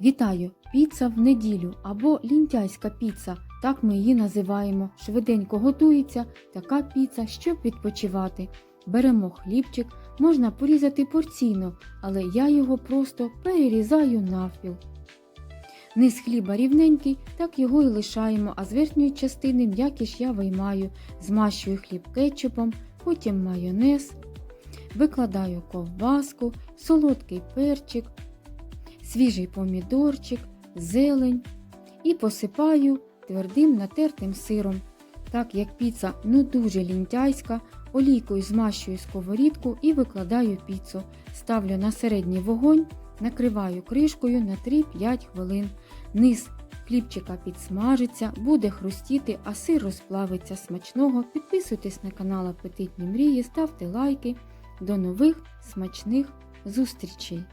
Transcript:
Вітаю! Піца в неділю або лінтяйська піца. Так ми її називаємо. Швиденько готується така піца, щоб відпочивати. Беремо хлібчик, можна порізати порційно, але я його просто перерізаю навпіл. Низ хліба рівненький, так його і лишаємо, а з верхньої частини м'якіш я виймаю, змащую хліб кетчупом, потім майонез, викладаю ковбаску, солодкий перчик, свіжий помідорчик, зелень і посипаю твердим натертим сиром. Так як піца ну дуже лінтяйська, олійкою змащую сковорідку і викладаю піцу. Ставлю на середній вогонь, накриваю кришкою на 3-5 хвилин. Низ хлібчика підсмажиться, буде хрустіти, а сир розплавиться смачного. Підписуйтесь на канал Апетитні мрії, ставте лайки. До нових смачних зустрічей!